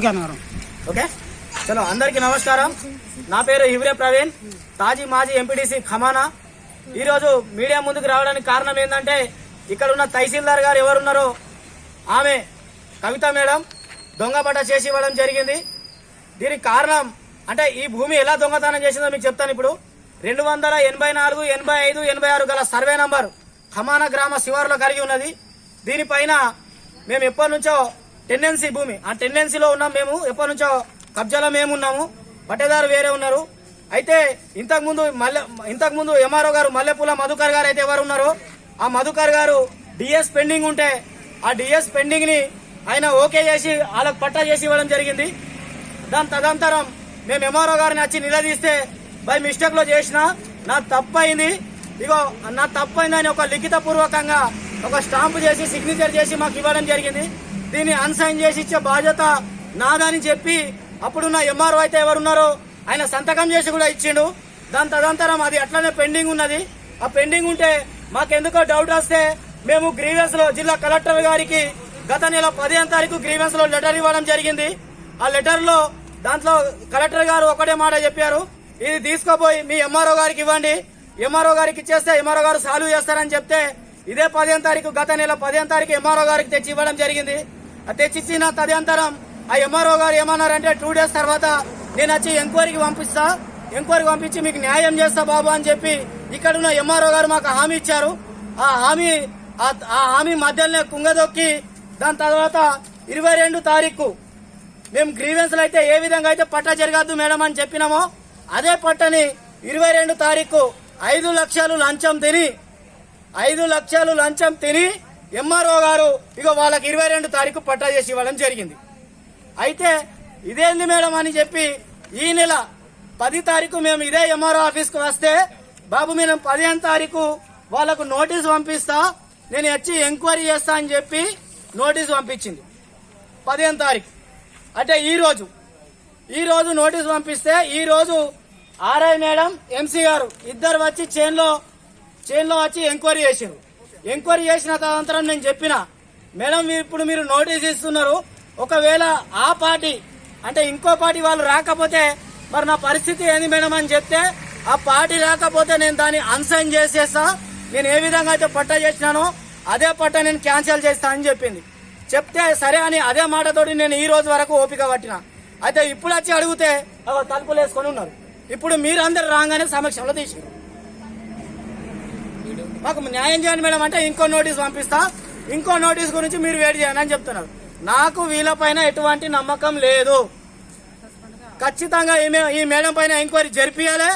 Okay చలో అందరికీ నమస్కారం. నా పేరు హివ్రే ప్రవీణ్. తాజీ మాజీ ఎంపీటీసీ ఖమానా. ఈరోజు మీడియా ముందుకు రావడానికి కారణం ఏంటంటే ఇక్కడ ఉన్న తహసీల్దార్ గారు ఎవరున్నారో ఆమె కవిత మేడం దొంగపట చేసి ఇవ్వడం జరిగింది. దీనికి కారణం అంటే ఈ భూమి ఎలా దొంగతనం చేసిందో మీకు చెప్తాను ఇప్పుడు. రెండు వందల ఎనభై నాలుగు ఎనభై ఐదు ఎనభై ఆరు గల సర్వే నంబర్ ఖమానా గ్రామ శివారులో కలిగి ఉన్నది. దీనిపైన మేము ఎప్పటి నుంచో టెండెన్సీ భూమి. ఆ టెండెన్సీలో ఉన్నాం మేము. ఎప్పటి నుంచో కబ్జాలో మేము ఉన్నాము. పట్టేదారు వేరే ఉన్నారు. అయితే ఇంతకు ముందు మల్లె ఇంతకు ముందు ఎంఆర్ఓ గారు మల్లెపూల మధుకర్ గారు అయితే ఎవరు ఉన్నారో ఆ మధుకర్ గారు డిఎస్ పెండింగ్ ఉంటే ఆ డిఎస్ పెండింగ్ని ఆయన ఓకే చేసి వాళ్ళకి పట్టా చేసి ఇవ్వడం జరిగింది. దాని తదనంతరం మేము ఎంఆర్ఓ గారిని వచ్చి నిలదీస్తే బై మిస్టేక్లో చేసిన నా తప్పైంది. ఇగో నా తప్పైందని అయిందని ఒక లిఖిత పూర్వకంగా ఒక స్టాంప్ చేసి సిగ్నేచర్ చేసి మాకు ఇవ్వడం జరిగింది. దీన్ని అన్సైన్ చేసి ఇచ్చే బాధ్యత నాదని చెప్పి అప్పుడున్న ఎంఆర్ఓ అయితే ఎవరున్నారో ఆయన సంతకం చేసి కూడా ఇచ్చిండు. దాని తదనంతరం అది అట్లనే పెండింగ్ ఉన్నది. ఆ పెండింగ్ ఉంటే మాకెందుకో డౌట్ వస్తే మేము గ్రీవెన్స్లో జిల్లా కలెక్టర్ గారికి గత నెల పదిహేను తారీఖు గ్రీవెన్స్లో లెటర్ ఇవ్వడం జరిగింది. ఆ లెటర్లో దాంట్లో కలెక్టర్ గారు ఒకటే మాట చెప్పారు. ఇది తీసుకుపోయి మీ ఎంఆర్ఓ గారికి ఇవ్వండి. ఎంఆర్ఓ గారికి ఇచ్చేస్తే ఎంఆర్ఓ గారు సాల్వ్ చేస్తారని చెప్తే ఇదే పదిహేను తారీఖు గత నెల పదిహేను తారీఖు ఎంఆర్ఓ గారికి తెచ్చి ఇవ్వడం జరిగింది. తెచ్చిచ్చిన తదనంతరం ఆ ఎంఆర్ఓ గారు ఏమన్నారంటే టూ డేస్ తర్వాత నేను వచ్చి ఎంక్వైరీకి పంపిస్తా. ఎంక్వైరీకి పంపించి మీకు న్యాయం చేస్తా బాబు అని చెప్పి ఇక్కడ ఉన్న ఎంఆర్ఓ గారు మాకు హామీ ఇచ్చారు. ఆ హామీ ఆ- హామీ మధ్యలోనే కుంగదొక్కి దాని తర్వాత ఇరవై రెండు తారీఖు మేము గ్రీవెన్స్లు అయితే ఏ విధంగా అయితే పట్ట జరగద్దు మేడం అని చెప్పినామో అదే పట్టని ఇరవై రెండు తారీఖు ఐదు లక్షలు లంచం తిని ఐదు లక్షలు లంచం తిని ఎంఆర్ఓ గారు ఇక వాళ్ళకి ఇరవై రెండు తారీఖు పట్టా చేసి ఇవ్వడం జరిగింది. అయితే ఇదేంది మేడం అని చెప్పి ఈ నెల పది తారీఖు మేము ఇదే ఎంఆర్ఓ ఆఫీస్కి వస్తే బాబు మేము పదిహేను తారీఖు వాళ్ళకు నోటీస్ పంపిస్తా నేను వచ్చి ఎంక్వైరీ చేస్తా అని చెప్పి నోటీస్ పంపించింది. పదిహేను తారీఖు. అంటే ఈరోజు ఈరోజు నోటీసు నోటీస్ పంపిస్తే ఈరోజు ఆర్ఐ మేడం ఎంసీ గారు ఇద్దరు వచ్చి చైన్లో చైన్లో వచ్చి ఎంక్వైరీ చేసారు ఎంక్వైరీ చేసిన తదంతరం నేను చెప్పిన మేడం మీరు ఇప్పుడు మీరు నోటీస్ ఇస్తున్నారు. ఒకవేళ ఆ పార్టీ అంటే ఇంకో పార్టీ వాళ్ళు రాకపోతే మరి నా పరిస్థితి ఏంది మేడం అని చెప్తే ఆ పార్టీ రాకపోతే నేను దాన్ని అన్సైన్ చేసేస్తా. నేను ఏ విధంగా అయితే పట్టా చేసినానో అదే పట్టా నేను క్యాన్సిల్ చేస్తా అని చెప్పింది. చెప్తే సరే అని అదే మాటతోటి నేను ఈ రోజు వరకు ఓపిక పట్టిన. అయితే ఇప్పుడు వచ్చి అడిగితే తలుపులు వేసుకొని ఉన్నారు. ఇప్పుడు మీరందరు రాగానే సమక్షంలో తీసారు. మాకు న్యాయం చేయండి మేడం అంటే ఇంకో నోటీస్ పంపిస్తా. ఇంకో నోటీస్ గురించి మీరు వెయిట్ చేయండి అని చెప్తున్నారు. నాకు వీళ్ళపైన ఎటువంటి నమ్మకం లేదు. ఖచ్చితంగా ఈమె ఈ మేడం పైన ఎంక్వైరీ జరిపియాలి.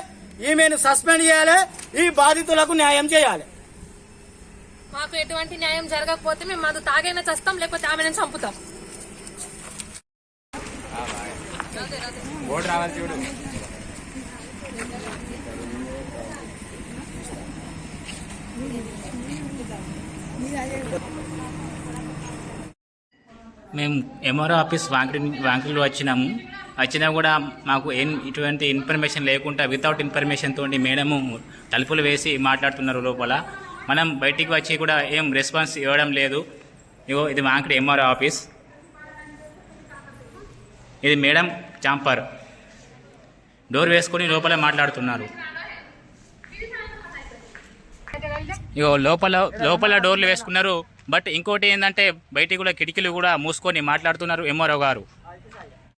ఈమెను సస్పెండ్ చేయాలి. ఈ బాధితులకు న్యాయం చేయాలి. మాకు ఎటువంటి న్యాయం జరగకపోతే మేము అది తాగైనా చస్తాం లేకపోతే ఆమెను చంపుతాం. ఓటు రావాలి చూడు. మేము ఎంఆర్ఓ ఆఫీస్ వాంకిడి వాంకిడిలో వచ్చినాము. వచ్చినా కూడా మాకు ఏం ఇటువంటి ఇన్ఫర్మేషన్ లేకుండా వితౌట్ ఇన్ఫర్మేషన్ తోటి మేడము తలుపులు వేసి మాట్లాడుతున్నారు లోపల. మనం బయటికి వచ్చి కూడా ఏం రెస్పాన్స్ ఇవ్వడం లేదు. ఇగో ఇది వాంకిడి ఎంఆర్ఓ ఆఫీస్ ఇది మేడం చాంపర్. డోర్ వేసుకొని లోపల మాట్లాడుతున్నారు. ఇగో లోపల లోపల డోర్లు వేసుకున్నారు. బట్ ఇంకోటి ఏంటంటే బయటికి కూడా కిటికీలు కూడా మూసుకొని మాట్లాడుతున్నారు ఎంఆర్ఓ గారు.